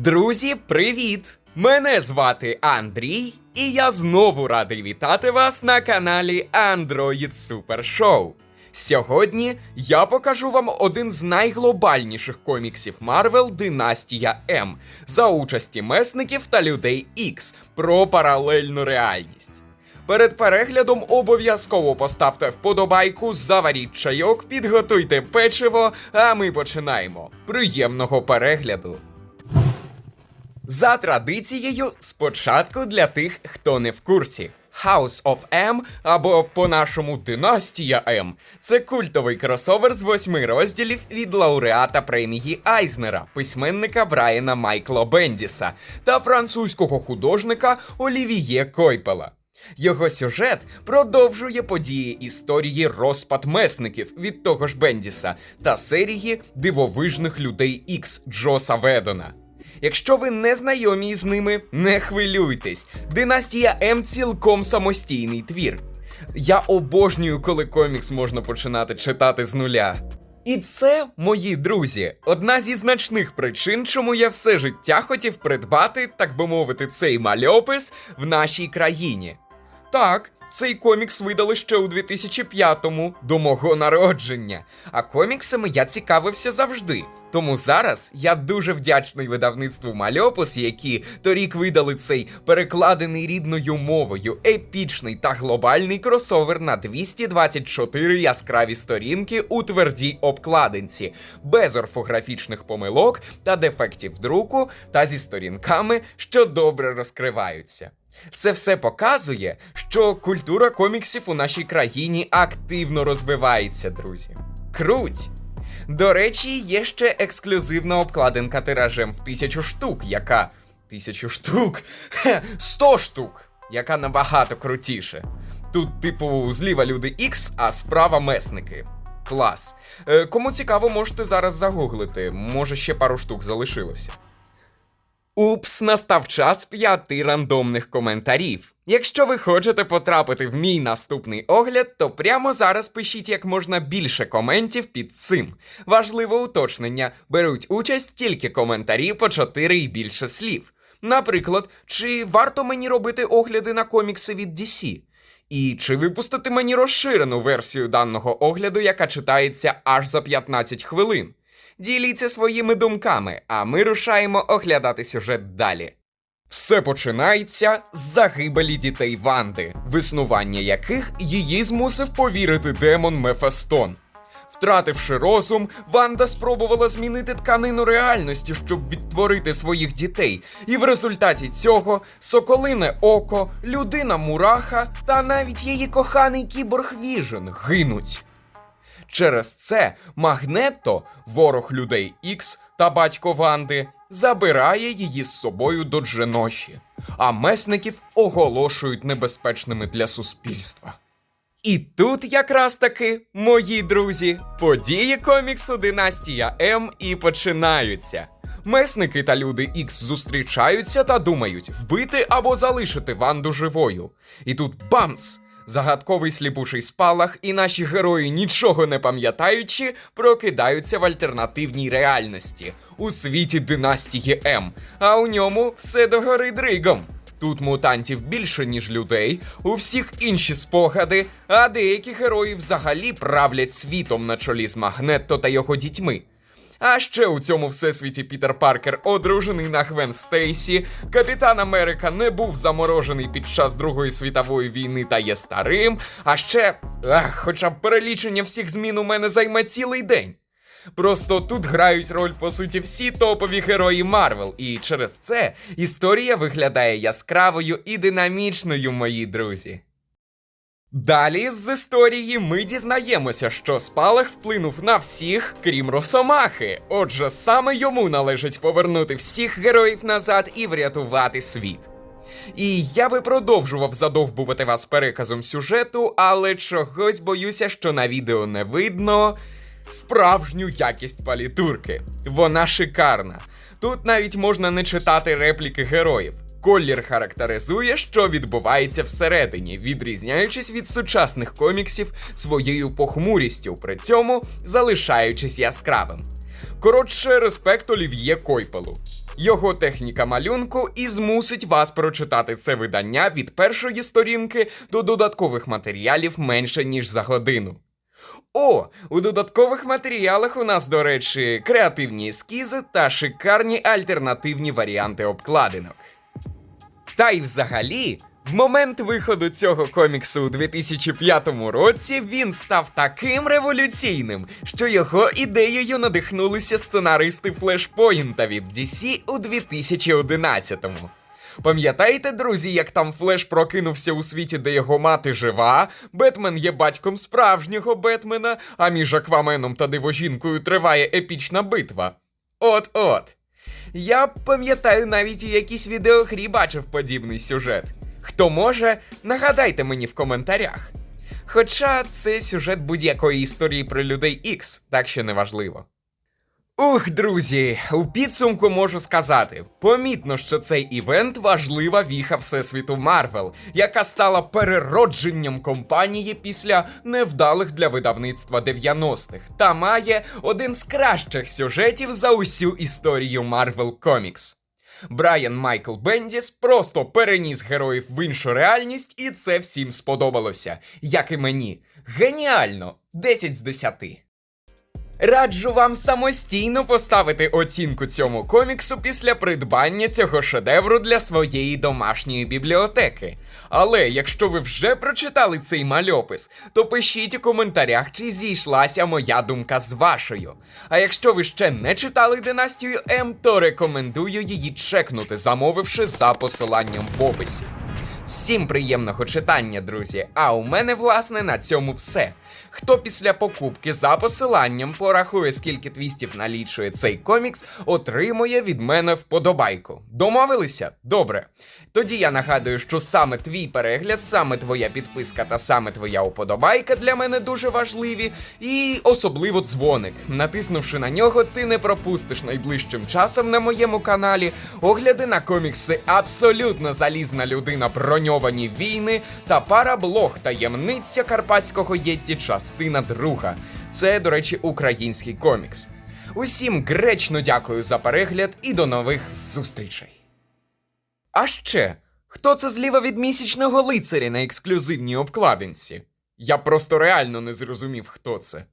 Друзі, привіт! Мене звати Андрій, і я знову радий вітати вас на каналі Android Super Show. Сьогодні я покажу вам один з найглобальніших коміксів Марвел Династія М за участі месників та людей X про паралельну реальність. Перед переглядом обов'язково поставте вподобайку, заваріть чайок, підготуйте печиво, а ми починаємо. Приємного перегляду! За традицією, спочатку для тих, хто не в курсі. House of M або по-нашому Династія М це культовий кросовер з восьми розділів від лауреата премії Айзнера, письменника Брайана Майкла Бендіса та французького художника Олівіє Койпела. Його сюжет продовжує події історії розпад месників від того ж Бендіса та серії дивовижних людей Ікс Джоса Ведона. Якщо ви не знайомі з ними, не хвилюйтесь. Династія М цілком самостійний твір. Я обожнюю, коли комікс можна починати читати з нуля. І це, мої друзі, одна зі значних причин, чому я все життя хотів придбати, так би мовити, цей мальопис в нашій країні. Так, цей комікс видали ще у 2005-му, до мого народження. А коміксами я цікавився завжди. Тому зараз я дуже вдячний видавництву Мальопус, які торік видали цей перекладений рідною мовою, епічний та глобальний кросовер на 224 яскраві сторінки у твердій обкладинці, без орфографічних помилок та дефектів друку, та зі сторінками, що добре розкриваються. Це все показує, що культура коміксів у нашій країні активно розвивається, друзі. Круть! До речі, є ще ексклюзивна обкладинка тиражем в тисячу штук, яка. Тисячу штук? Хе, 100 штук, яка набагато крутіше. Тут, типу, зліва люди X, а справа месники. Клас. Е, кому цікаво, можете зараз загуглити. Може, ще пару штук залишилося. Упс, настав час п'яти рандомних коментарів. Якщо ви хочете потрапити в мій наступний огляд, то прямо зараз пишіть як можна більше коментів під цим. Важливе уточнення: беруть участь тільки коментарі по 4 і більше слів. Наприклад, чи варто мені робити огляди на комікси від DC? І чи випустити мені розширену версію даного огляду, яка читається аж за 15 хвилин? Діліться своїми думками, а ми рушаємо оглядати сюжет далі. Все починається з загибелі дітей Ванди, в існування яких її змусив повірити демон Мефестон. Втративши розум, Ванда спробувала змінити тканину реальності, щоб відтворити своїх дітей, і в результаті цього соколине око, людина мураха та навіть її коханий кіборг Віжен гинуть. Через це Магнетто, ворог людей Ікс та батько Ванди, забирає її з собою до Дженоші, а месників оголошують небезпечними для суспільства. І тут якраз таки, мої друзі, події коміксу Династія М і починаються. Месники та люди Ікс зустрічаються та думають вбити або залишити Ванду живою. І тут бамс! Загадковий сліпучий спалах, і наші герої, нічого не пам'ятаючи, прокидаються в альтернативній реальності у світі династії М, а у ньому все догори дригом. Тут мутантів більше, ніж людей, у всіх інші спогади, а деякі герої взагалі правлять світом на чолі з Магнетто та його дітьми. А ще у цьому всесвіті Пітер Паркер одружений на Гвен Стейсі, Капітан Америка не був заморожений під час Другої світової війни та є старим. А ще, ах, хоча б перелічення всіх змін у мене займе цілий день. Просто тут грають роль по суті всі топові герої Марвел, і через це історія виглядає яскравою і динамічною, мої друзі. Далі з історії ми дізнаємося, що спалах вплинув на всіх, крім Росомахи. Отже, саме йому належить повернути всіх героїв назад і врятувати світ. І я би продовжував задовбувати вас переказом сюжету, але чогось боюся, що на відео не видно справжню якість палітурки. Вона шикарна. Тут навіть можна не читати репліки героїв. Колір характеризує, що відбувається всередині, відрізняючись від сучасних коміксів своєю похмурістю, при цьому залишаючись яскравим. Коротше, респект Олів'є Койпелу. його техніка малюнку і змусить вас прочитати це видання від першої сторінки до додаткових матеріалів менше ніж за годину. О, у додаткових матеріалах у нас, до речі, креативні ескізи та шикарні альтернативні варіанти обкладинок. Та й взагалі, в момент виходу цього коміксу у 2005 році він став таким революційним, що його ідеєю надихнулися сценаристи Флешпоінта від DC у 2011-му. Пам'ятаєте, друзі, як там Флеш прокинувся у світі, де його мати жива, Бетмен є батьком справжнього Бетмена, а між Акваменом та дивожінкою триває епічна битва. От-от. Я пам'ятаю навіть у якійсь відеогрі бачив подібний сюжет. Хто може, нагадайте мені в коментарях. Хоча це сюжет будь-якої історії про людей X, так що неважливо. Ух, друзі, у підсумку можу сказати: помітно, що цей івент важлива віха Всесвіту Марвел, яка стала переродженням компанії після невдалих для видавництва 90-х, та має один з кращих сюжетів за усю історію Marvel Comics. Брайан Майкл Бендіс просто переніс героїв в іншу реальність, і це всім сподобалося, як і мені. Геніально! 10 з 10. Раджу вам самостійно поставити оцінку цьому коміксу після придбання цього шедевру для своєї домашньої бібліотеки. Але якщо ви вже прочитали цей мальопис, то пишіть у коментарях, чи зійшлася моя думка з вашою. А якщо ви ще не читали Династію М, то рекомендую її чекнути, замовивши за посиланням в описі. Всім приємного читання, друзі. А у мене, власне, на цьому все. Хто після покупки за посиланням порахує, скільки твістів налічує цей комікс, отримує від мене вподобайку. Домовилися? Добре. Тоді я нагадую, що саме твій перегляд, саме твоя підписка та саме твоя уподобайка для мене дуже важливі, і особливо дзвоник. Натиснувши на нього, ти не пропустиш найближчим часом на моєму каналі огляди на комікси Абсолютно залізна людина, броньовані війни та параблог таємниця Карпатського Єтті, частина друга. Це, до речі, український комікс. Усім гречно дякую за перегляд і до нових зустрічей. А ще, хто це зліва від місячного лицаря на ексклюзивній обкладинці? Я просто реально не зрозумів, хто це.